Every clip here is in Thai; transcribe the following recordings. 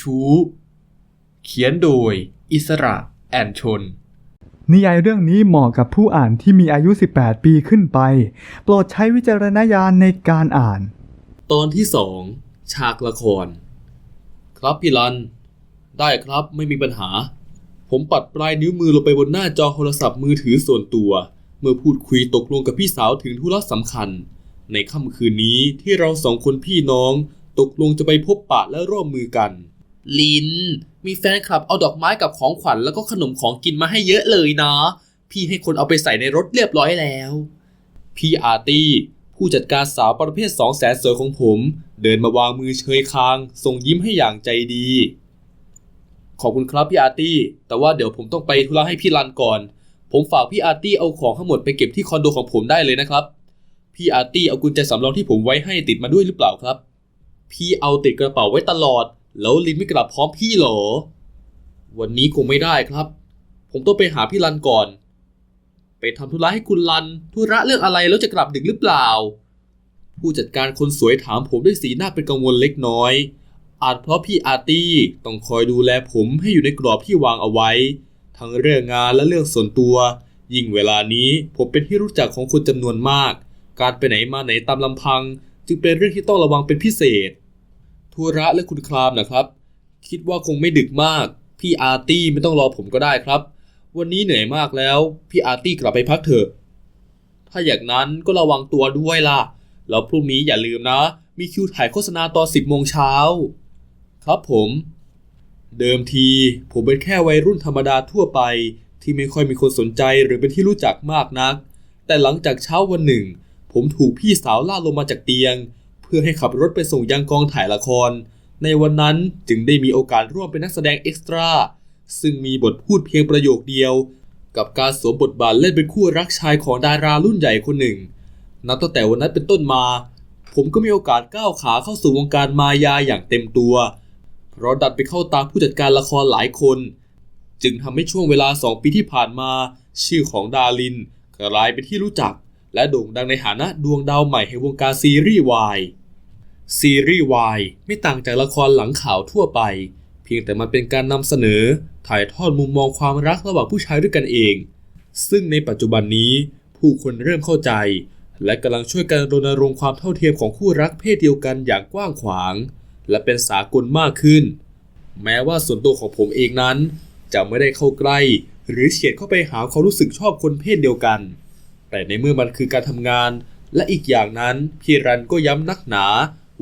ชู้ เขียนโดย อิสระแอนชน นิยายเรื่องนี้เหมาะกับผู้อ่านที่มีอายุ 18 ปีขึ้นไป โปรดใช้วิจารณญาณในการอ่าน ตอนที่สองฉากละคร ครับพี่รัน ได้ครับไม่มีปัญหา ผมปัดปลายนิ้วมือลงไปบนหน้าจอโทรศัพท์มือถือส่วนตัว เมื่อพูดคุยตกลงกับพี่สาวถึงธุระสำคัญ ในค่ำคืนนี้ที่เราสองคนพี่น้องตกลงจะไปพบปะและร่วมมือกัน ลินมีแฟนคลับเอาดอกไม้กับของขวัญแล้วก็ขนมของกินมาให้เยอะเลยนะ พี่ให้คนเอาไปใส่ในรถเรียบร้อยแล้ว พี่อาร์ตี้ผู้จัดการสาวประเภทสองแสนสวยของผม เดินมาวางมือเชยคาง ส่งยิ้มให้อย่างใจดี ขอบคุณครับพี่อาร์ตี้ แต่ว่าเดี๋ยวผมต้องไปธุระให้พี่รันก่อน ผมฝากพี่อาร์ตี้เอาของทั้งหมดไปเก็บที่คอนโดของผมได้เลยนะครับ พี่อาร์ตี้เอากุญแจสำรองที่ผมไว้ให้ติดมาด้วยหรือเปล่าครับ พี่เอาติดกระเป๋าไว้ตลอด แล้วลินไม่กลับพร้อมพี่เหรอ วันนี้คงไม่ได้ครับ ผมต้องไปหาพี่รันก่อน ไปทำธุระให้คุณรัน ธุระเรื่องอะไรแล้วจะกลับดึกหรือเปล่า ผู้จัดการคนสวยถามผมด้วยสีหน้าเป็นกังวลเล็กน้อย อาจเพราะพี่อาร์ตี้ต้องคอยดูแลผมให้อยู่ในกรอบที่วางเอาไว้ ทั้งเรื่องงานและเรื่องส่วนตัว ยิ่งเวลานี้ผมเป็นที่รู้จักของคนจำนวนมาก การไปไหนมาไหนตามลำพัง จึงเป็นเรื่องที่ต้องระวังเป็นพิเศษ ธุระและคุณครามนะครับ คิดว่าคงไม่ดึกมาก พี่อาร์ตี้ไม่ต้องรอผมก็ได้ครับ วันนี้เหนื่อยมากแล้ว พี่อาร์ตี้กลับไปพักเถอะ ถ้าอย่างนั้นก็ระวังตัวด้วยล่ะ แล้วพรุ่งนี้อย่าลืมนะ มีคิวถ่ายโฆษณาตอน10โมงเช้า ครับผม เดิมทีผมเป็นแค่วัยรุ่นธรรมดาทั่วไป ที่ไม่ค่อยมีคนสนใจหรือเป็นที่รู้จักมากนัก แต่หลังจากเช้าวันหนึ่ง ผมถูกพี่สาวล่าลงมาจากเตียง พื่อให้ขับรถไปส่งยังกองถ่ายละคร ในวันนั้นจึงได้มีโอกาสร่วมเป็นนักแสดงเอ็กซ์ตร้าซึ่งมีบทพูดเพียงประโยคเดียว กับการสวมบทบาทเล่นเป็นคู่รักชายของดารารุ่นใหญ่คนหนึ่ง นับตั้งแต่วันนั้นเป็นต้นมา ผมก็มีโอกาสก้าวขาเข้าสู่วงการมายาอย่างเต็มตัว เพราะดันไปเข้าตามผู้จัดการละครหลายคน จึงทำให้ช่วงเวลา2ปีที่ผ่านมา ชื่อของดารินกลายเป็นที่รู้จัก และโด่งดังในฐานะดวงดาวใหม่แห่งวงการซีรีส์วาย ซีรีส์วายไม่ต่างจากละครหลังข่าวทั่วไป เพียงแต่มันเป็นการนำเสนอถ่ายทอดมุมมองความรักระหว่างผู้ชายด้วยกันเอง ซึ่งในปัจจุบันนี้ผู้คนเริ่มเข้าใจ และกำลังช่วยกันรณรงค์ความเท่าเทียมของคู่รักเพศเดียวกันอย่างกว้างขวาง และเป็นสากลมากขึ้น แม้ว่าส่วนตัวของผมเองนั้น จะไม่ได้เข้าใกล้ หรือเฉียดเข้าไปหาความรู้สึกชอบคนเพศเดียวกัน แต่ในเมื่อมันคือการทำงาน และอีกอย่างนั้นพี่รันก็ย้ำนักหนา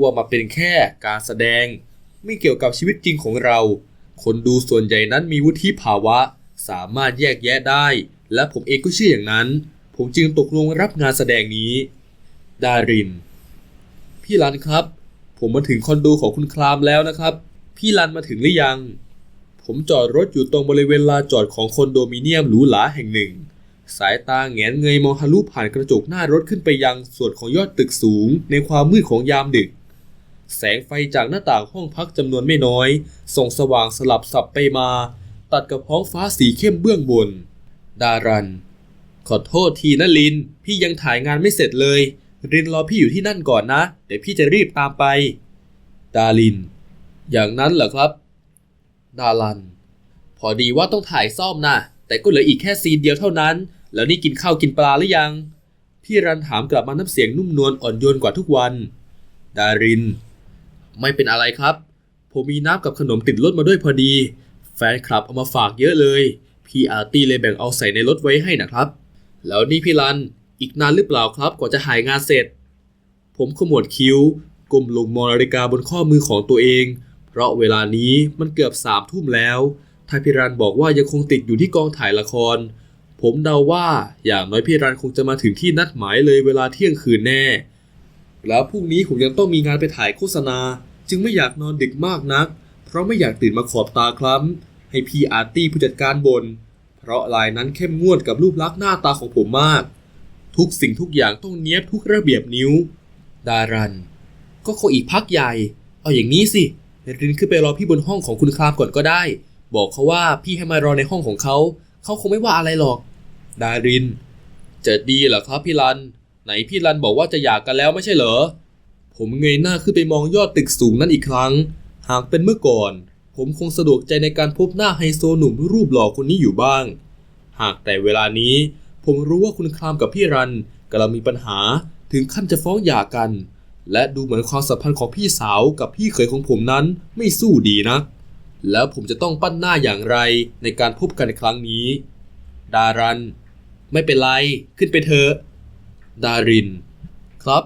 ว่ามาเป็นแค่การแสดง ไม่เกี่ยวกับชีวิตจริงของเรา คนดูส่วนใหญ่นั้นมีวุฒิภาวะ สามารถแยกแยะได้ และผมเองก็เชื่ออย่างนั้น ผมจึงตกลงรับงานแสดงนี้ ดาริน พี่รันครับ ผมมาถึงคอนโดของคุณครามแล้วนะครับ พี่รันมาถึงหรือยัง ผมจอดรถอยู่ตรงบริเวณลานจอดของคอนโดมิเนียมหรูหราแห่งหนึ่งสายตาแงนเงยมองทะลุผ่านกระจกหน้ารถขึ้นไปยังส่วนของยอดตึกสูงในความมืดของยามดึก แสงไฟจากหน้าต่างห้องพักจำนวนไม่น้อย ส่องสว่างสลับสับไปมา ตัดกับท้องฟ้าสีเข้มเบื้องบน ดารัน ขอโทษทีนะลิน พี่ยังถ่ายงานไม่เสร็จเลย รินรอพี่อยู่ที่นั่นก่อนนะ เดี๋ยวพี่จะรีบตามไป ดาริน อย่างนั้นเหรอครับ ดารัน พอดีว่าต้องถ่ายซ่อมนะแต่ก็เหลืออีกแค่ซีนเดียวเท่านั้น แล้วนี่กินข้าวกินปลาหรือยัง พี่รันถามกลับมาน้ำเสียงนุ่มนวลอ่อนโยนกว่าทุกวัน ดาริน ไม่เป็นอะไรครับ ผมมีน้ำกับขนมติดรถมาด้วยพอดี แฟนคลับเอามาฝากเยอะเลย พี่อาร์ตี้เลยแบ่งเอาใส่ในรถไว้ให้นะครับ แล้วนี่พี่รัน อีกนานหรือเปล่าครับกว่าจะหายงานเสร็จ ผมขมวดคิ้วก้มลงมองนาฬิกาบนข้อมือของตัวเอง เพราะเวลานี้มันเกือบสามทุ่มแล้ว ถ้าพี่รันบอกว่ายังคงติดอยู่ที่กองถ่ายละคร ผมเดาว่าอย่างน้อยพี่รันคงจะมาถึงที่นัดหมายเลยเวลาเที่ยงคืนแน่ แล้วพรุ่งนี้ผมยังต้องมีงานไปถ่ายโฆษณา จึงไม่อยากนอนดึกมากนัก เพราะไม่อยากตื่นมาขอบตาคล้ำ ให้พี่อาร์ตี้ผู้จัดการบน่นเพราะลายนั้นเข้มงวดกับรูปลักษณ์หน้าตาของผมมาก ทุกสิ่งทุกอย่างต้องเนี้ยบทุกระเบียบนิ้ว ดารัน ก็คงอีกพักใหญ่ เอาอย่างนี้สิรินขึ้นไปรอพี่บนห้องของคุณครามก่อนก็ได้ บอกเขาว่าพี่ให้มารอในห้องของเขา เขาคงไม่ว่าอะไรหรอก ดาริน จะดีเหรอครับพี่รัน ไหนพี่รันบอกว่าจะหย่ากกันแล้วไม่ใช่เหรอ ผมเงยหน้าขึ้นไปมองยอดตึกสูงนั้นอีกครั้ง หากเป็นเมื่อก่อน ผมคงสะดวกใจในการพบหน้าไฮโซหนุ่มรูปหล่อคนนี้อยู่บ้าง หากแต่เวลานี้ ผมรู้ว่าคุณครามกับพี่รันกำลังมีปัญหาถึงขั้นจะฟ้องหย่ากัน และดูเหมือนความสัมพันธ์ของพี่สาวกับพี่เขยของผมนั้นไม่สู้ดีนักแล้วผมจะต้องปั้นหน้าอย่างไรในการพบกันครั้งนี้ ดารัน ไม่เป็นไร ขึ้นไปเถอะ ดาริน ครับ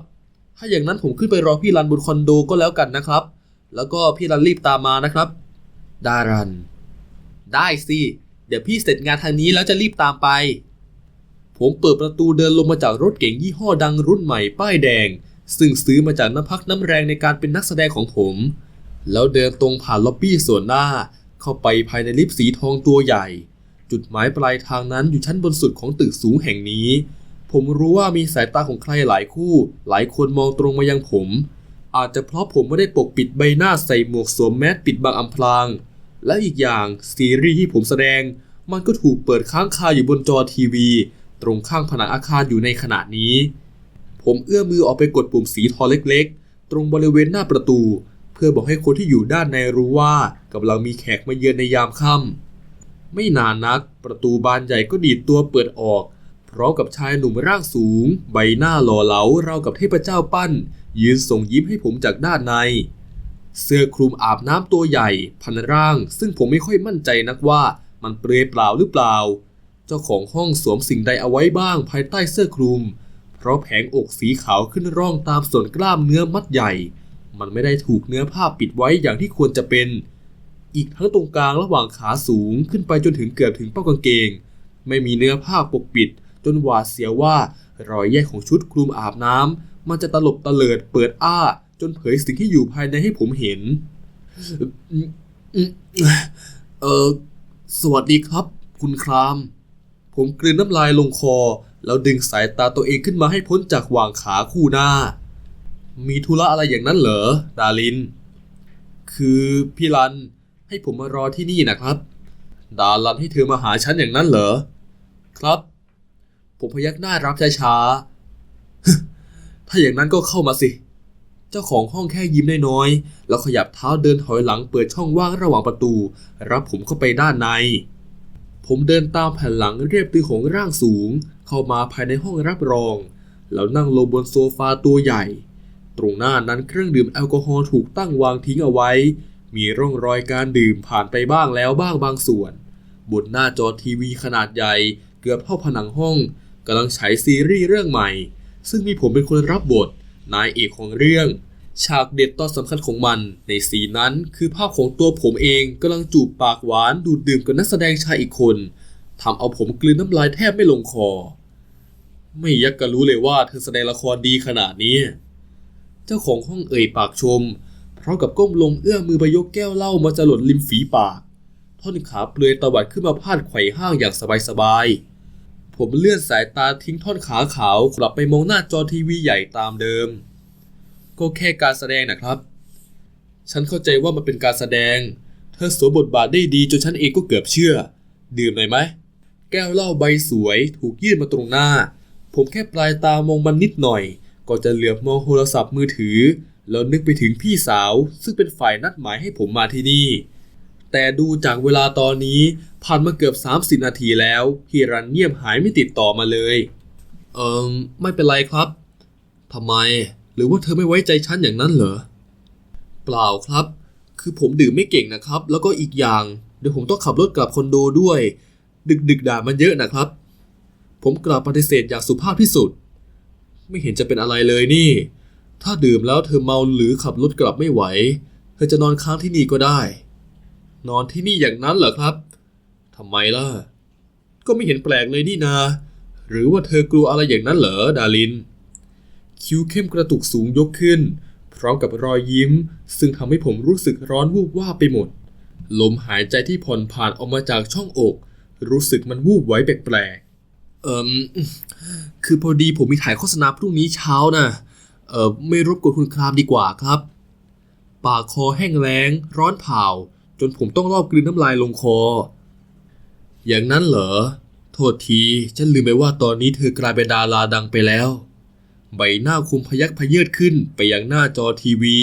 ถ้าอย่างนั้นผมขึ้นไปรอพี่รันบนคอนโดก็แล้วกันนะครับ แล้วก็พี่รันรีบตามมานะครับ ดารัน ได้สิ เดี๋ยวพี่เสร็จงานทางนี้แล้วจะรีบตามไป ผมเปิดประตูเดินลงมาจากรถเก๋งยี่ห้อดังรุ่นใหม่ป้ายแดง ซึ่งซื้อมาจากน้ำพักน้ำแรงในการเป็นนักแสดงของผม แล้วเดินตรงผ่านล็อบบี้ส่วนหน้า เข้าไปภายในลิฟต์สีทองตัวใหญ่ จุดหมายปลายทางนั้นอยู่ชั้นบนสุดของตึกสูงแห่งนี้ ผมรู้ว่ามีสายตาของใครหลายคู่ หลายคนมองตรงมายังผม อาจจะเพราะผมไม่ได้ปกปิดใบหน้าใส่หมวกสวมแมสปิดบังอำพราง และอีกอย่างซีรีส์ที่ผมแสดง มันก็ถูกเปิดค้างคาอยู่บนจอทีวี ตรงข้างผนังอาคารอยู่ในขณะนี้ ผมเอื้อมมือออกไปกดปุ่มสีทองเล็กๆ ตรงบริเวณหน้าประตู เพื่อบอกให้คนที่อยู่ด้านในรู้ว่ากำลังมีแขกมาเยือนในยามค่ำไม่นานนัก ประตูบานใหญ่ก็ดีดตัวเปิดออก พร้อมกับชายหนุ่มร่างสูง ใบหน้าหล่อเหลาราวกับเทพเจ้าปั้น ยืนส่งยิ้มให้ผมจากด้านใน เสื้อคลุมอาบน้ำตัวใหญ่ พันร่าง ซึ่งผมไม่ค่อยมั่นใจนักว่ามันเปลือยเปล่าหรือเปล่า เจ้าของห้องสวมสิ่งใดเอาไว้บ้างภายใต้เสื้อคลุม เพราะแผงอกสีขาวขึ้นร่องตามส่วนกล้ามเนื้อมัดใหญ่ มันไม่ได้ถูกเนื้อผ้าปิดไว้อย่างที่ควรจะเป็น อีกทั้งตรงกลางระหว่างขาสูงขึ้นไปจนถึงเกือบถึงเป้ากางเกง ไม่มีเนื้อผ้าปกปิด จนหวาดเสียวว่ารอยแยกของชุดคลุมอาบน้ำมันจะตลบตะเลิดเปิดอ้า จนเผยสิ่งที่อยู่ภายในให้ผมเห็น เออสวัสดีครับ คุณคราม ผมกลืนน้ำลายลงคอ แล้วดึงสายตาตัวเองขึ้นมาให้พ้นจากหว่างขาคู่หน้า มีธุระอะไรอย่างนั้นเหรอ ดาลิน คือพี่รัน ให้ผมมารอที่นี่นะครับ ดารันให้เธอมาหาฉันอย่างนั้นเหรอ ครับ ผมพยักหน้ารับช้าๆ ถ้าอย่างนั้นก็เข้ามาสิ เจ้าของห้องแค่ยิ้มน้อยๆ แล้วขยับเท้าเดินถอยหลังเปิดช่องว่างระหว่างประตู รับผมเข้าไปด้านใน ผมเดินตามแผ่นหลังเรียบตีของร่างสูง เข้ามาภายในห้องรับรอง แล้วนั่งลงบนโซฟาตัวใหญ่ ตรงหน้านั้นเครื่องดื่มแอลกอฮอล์ถูกตั้งวางทิ้งเอาไว้ มีร่องรอยการดื่มผ่านไปบ้างแล้วบ้างบางส่วน บนหน้าจอทีวีขนาดใหญ่เกือบเท่าผนังห้อง กำลังฉายซีรีส์เรื่องใหม่ ซึ่งมีผมเป็นคนรับบท นายเอกของเรื่อง ฉากเด็ดตอนสำคัญของมัน ในซีนนั้นคือภาพของตัวผมเองกำลังจูบปากหวานดูดดื่มกับนักแสดงชายอีกคนทำเอาผมกลืนน้ำลายแทบไม่ลงคอ ไม่ยักกะรู้เลยว่าเธอแสดงละครดีขนาดนี้ เจ้าของห้องเอ่ยปากชมพราะกับก้มลงเอื้อมมือไปยกแก้วเหล้ามาจะหลดริมฝีปาก ท่อนขาเปลือยตวัดขึ้นมาพาดไขว่ห้างอย่างสบายๆ ผมเลื่อนสายตาทิ้งท่อนขาขาวกลับไปมองหน้าจอทีวีใหญ่ตามเดิม ก็แค่การแสดงนะครับ ฉันเข้าใจว่ามันเป็นการแสดง เธอสวมบทบาทได้ดีจนฉันเองก็เกือบเชื่อ ดื่มหน่อยไหม แก้วเหล้าใบสวยถูกยื่นมาตรงหน้า ผมแค่ปลายตามองมันนิดหน่อย ก็จะเหลือบมองโทรศัพท์มือถือ แล้วนึกไปถึงพี่สาว ซึ่งเป็นฝ่ายนัดหมายให้ผมมาที่นี่ แต่ดูจากเวลาตอนนี้ผ่านมาเกือบ 30 นาทีแล้วพี่รันเงียบหายไม่ติดต่อมาเลย เอิมไม่เป็นไรครับทำไม หรือว่าเธอไม่ไว้ใจฉันอย่างนั้นเหรอ เปล่าครับ คือผมดื่มไม่เก่งนะครับ แล้วก็อีกอย่าง เดี๋ยวผมต้องขับรถกลับคอนโดด้วย ดึกดึกด่ามันเยอะนะครับ ผมกลับปฏิเสธอย่างสุภาพที่สุด ไม่เห็นจะเป็นอะไรเลยนี่ ถ้าดื่มแล้วเธอเมาหรือขับรถกลับไม่ไหว เธอจะนอนค้างที่นี่ก็ได้ นอนที่นี่อย่างนั้นเหรอครับทำไมล่ะ ก็ไม่เห็นแปลกเลยนี่นา หรือว่าเธอกลัวอะไรอย่างนั้นเหรอดาริน คิ้วเข้มกระตุกสูงยกขึ้น พร้อมกับรอยยิ้ม ซึ่งทำให้ผมรู้สึกร้อนวูบว่าไปหมด ลมหายใจที่ผ่อนผ่านออกมาจากช่องอก รู้สึกมันวูบไว้แปลกๆเอิมคือพอดีผมมีถ่ายโฆษณาพรุ่งนี้เช้านะเอ่อไม่รบกวนคุณครามดีกว่าครับ ปากคอแห้งแล้ง ร้อนเผา จนผมต้องรอบกลืนน้ำลายลงคอ อย่างนั้นเหรอ โทษทีฉันลืมไปว่าตอนนี้เธอกลายเป็นดาราดังไปแล้ว ใบหน้าคุมพยักพยเยิดขึ้นไปยังหน้าจอทีวี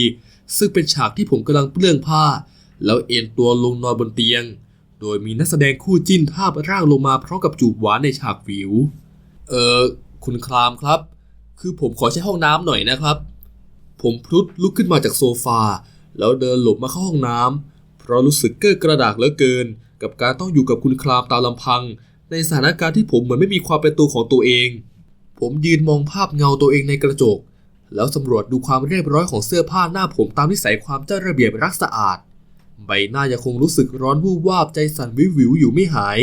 ซึ่งเป็นฉากที่ผมกำลังเปลื้องผ้า แล้วเอนตัวลงนอนบนเตียง โดยมีนักแสดงคู่จิ้นทาบร่างลงมาพร้อมกับจูบหวานในฉากวิว เออคุณครามครับ คือผมขอใช้ห้องน้ำหน่อยนะครับ ผมพลุดลุกขึ้นมาจากโซฟา แล้วเดินหลบมาเข้าห้องน้ำ เรารู้สึกเก้อกระดากเหลือเกิน กับการต้องอยู่กับคุณครามตามลำพัง ในสถานการณ์ที่ผมเหมือนไม่มีความเป็นตัวของตัวเอง ผมยืนมองภาพเงาตัวเองในกระจก แล้วสำรวจดูความเรียบร้อยของเสื้อผ้าหน้าผมตามนิสัยความเจ้าระเบียบรักสะอาด ใบหน้ายังคงรู้สึกร้อนวูบวาบใจสั่นวิววิวอยู่ไม่หาย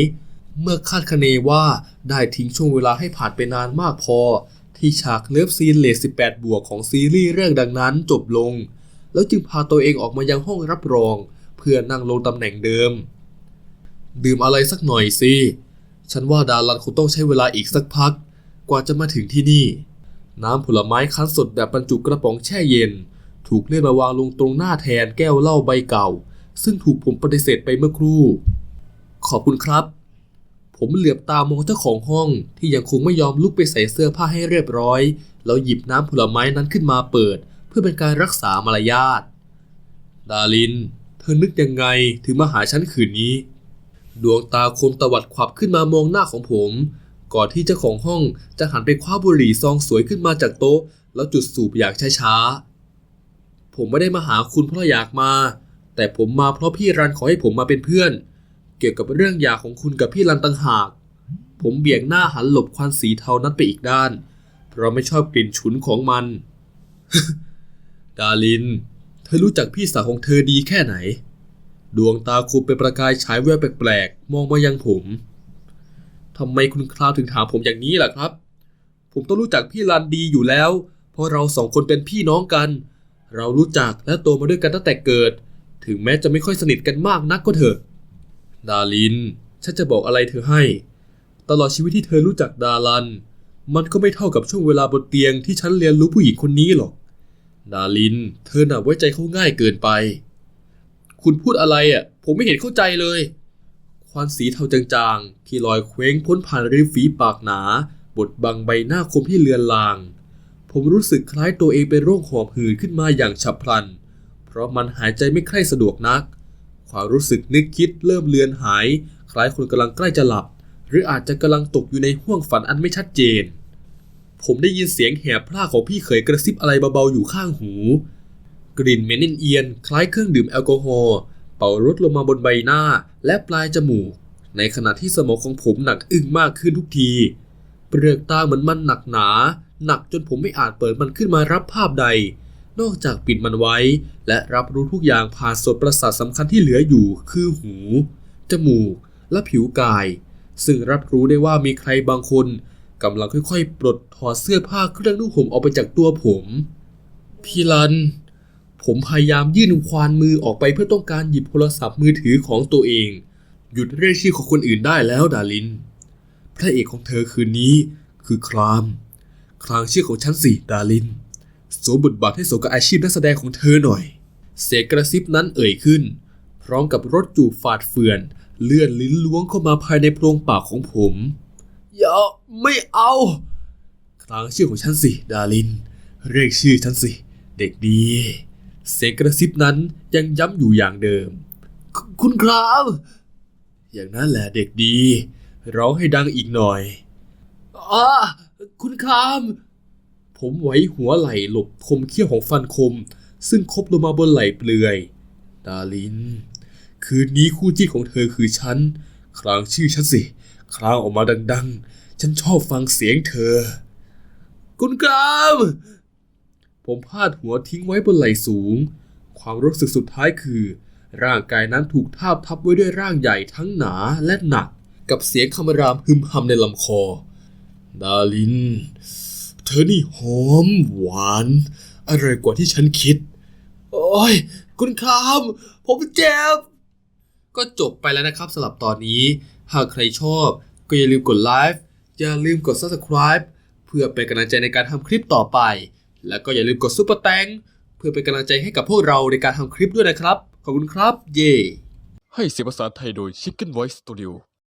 เมื่อคาดคะเนว่าได้ทิ้งช่วงเวลาให้ผ่านไปนานมากพอ ที่ฉากเลิฟซีนเลท18 บวกของซีรีส์เรื่องดังนั้นจบลงแล้วจึงพาตัวเองออกมายังห้องรับรอง พื่อนั่งลงตำแหน่งเดิม ดื่มอะไรสักหน่อยสิฉันว่าดารันคงต้องใช้เวลาอีกสักพัก กว่าจะมาถึงที่นี่ น้ำผลไม้คั้นสดแบบบรรจุกระป๋องแช่เย็น ถูกเลื่อนมาวางลงตรงหน้าแทนแก้วเหล้าใบเก่า ซึ่งถูกผมปฏิเสธไปเมื่อครู่ ขอบคุณครับ ผมเหลือบตามองเจ้าของห้องที่ยังคงไม่ยอมลุกไปใส่เสื้อผ้าให้เรียบร้อย แล้วหยิบน้ำผลไม้นั้นขึ้นมาเปิด เพื่อเป็นการรักษามารยาท ดาลิน เธอนึกยังไงถึงมาหาฉันคืนนี้ ดวงตาคมตวัดขวับขึ้นมามองหน้าของผม ก่อนที่เจ้าของห้องจะหันไปคว้าบุหรี่ซองสวยขึ้นมาจากโต๊ะ แล้วจุดสูบอย่างช้าๆ ผมไม่ได้มาหาคุณเพราะอยากมา แต่ผมมาเพราะพี่รันขอให้ผมมาเป็นเพื่อน เกี่ยวกับเรื่องหย่าของคุณกับพี่รันต่างหาก ผมเบี่ยงหน้าหันหลบควันสีเทานั้นไปอีกด้าน เพราะไม่ชอบกลิ่นฉุนของมัน ดาลิน เธอรู้จักพี่สาวของเธอดีแค่ไหน ดวงตาคมเป็นประกายฉายแววแปลกๆ มองมายังผม ทำไมคุณคราวถึงถามผมอย่างนี้ล่ะครับ ผมต้องรู้จักพี่รันดีอยู่แล้ว เพราะเราสองคนเป็นพี่น้องกัน เรารู้จักและโตมาด้วยกันตั้งแต่เกิด ถึงแม้จะไม่ค่อยสนิทกันมากนักก็เถอะ ดาลิน ฉันจะบอกอะไรเธอให้ ตลอดชีวิตที่เธอรู้จักดารัน มันก็ไม่เท่ากับช่วงเวลาบนเตียงที่ฉันเรียนรู้ผู้หญิงคนนี้หรอก ดาลิน เธอน่ะไว้ใจเขาง่ายเกินไป คุณพูดอะไรอะ ผมไม่เห็นเข้าใจเลย ควันสีเทาจางๆ ที่ลอยเคว้งพ้นผ่านริมฝีปากหนา บดบังใบหน้าคมที่เลือนลาง ผมรู้สึกคล้ายตัวเองเป็นโรคหอบหืดขึ้นมาอย่างฉับพลัน เพราะมันหายใจไม่ค่อยสะดวกนัก ความรู้สึกนึกคิดเริ่มเลือนหาย คล้ายคนกำลังใกล้จะหลับ หรืออาจจะกำลังตกอยู่ในห้วงฝันอันไม่ชัดเจน ผมได้ยินเสียงแหบพร่าของพี่เขยกระซิบอะไรเบาๆอยู่ข้างหู กลิ่นเหม็นเอียนคล้ายเครื่องดื่มแอลกอฮอล์เป่ารดลงมาบนใบหน้าและปลายจมูก ในขณะที่สมองของผมหนักอึ้งมากขึ้นทุกทีเปลือกตาเหมือนมันหนักหนา หนักจนผมไม่อาจเปิดมันขึ้นมารับภาพใด นอกจากปิดมันไว้ และรับรู้ทุกอย่างผ่านส่วนประสาทสำคัญที่เหลืออยู่ คือหู จมูก และผิวกาย ซึ่งรับรู้ได้ว่ามีใครบางคน กำลังค่อยๆ ปลดถอดเสื้อผ้าเครื่องนุ่งห่มออกไปจากตัวผม พี่ลัน ผมพยายามยื่นควานมือออกไปเพื่อต้องการหยิบโทรศัพท์มือถือของตัวเอง หยุดเรียกชื่อของคนอื่นได้แล้วดาลิน พระเอกของเธอคืนนี้คือคราม ครางชื่อของฉันสิดาลินสวมบทบาทให้สมกับอาชีพนักแสดงของเธอหน่อย เสียงกระซิบนั้นเอ่ยขึ้น พร้อมกับรถจูบฝาดเฟือน เลื่อนลิ้นล้วงเข้ามาภายในโพรงปากของผม อย่าไม่เอาครางชื่อของฉันสิ ดาลิน เรียกชื่อฉันสิ เด็กดี เสียงกระซิบนั้นยังย้ำอยู่อย่างเดิมคคุณครับ อย่างนั้นแหละเด็กดี ร้องให้ดังอีกหน่อยอาคุณครามผมไหวหัวไหลหลบคมเขี้ยวของฟันคม ซึ่งคบลงมาบนไหล่เปลือย ดาลิน คืนนี้คู่จิ้ของเธอคือฉัน ครางชื่อฉันสิ ครางออกมาดัง ๆ ฉันชอบฟังเสียงเธอ คุณครามผมพาดหัวทิ้งไว้บนไหล่สูง ความรู้สึกสุดท้ายคือ ร่างกายนั้นถูกทาบทับไว้ด้วยร่างใหญ่ทั้งหนาและหนัก กับเสียงคำรามฮึมฮำในลำคอ ดาลิน เธอนี่หอมหวานอะไรกว่าที่ฉันคิด โอ้ย คุณคราม ผมเจ็บ ก็จบไปแล้วนะครับสำหรับตอนนี้ หากใครชอบก็อย่าลืมกดไลค์อย่าลืมกด subscribe เพื่อเป็นกำลังใจในการทำคลิปต่อไป แล้วก็อย่าลืมกดซุปเปอร์แตงเพื่อเป็นกำลังใจให้กับพวกเราในการทำคลิปด้วยนะครับ ขอบคุณครับ เย่ให้เสียงภาษาไทยโดย Chicken Voice Studio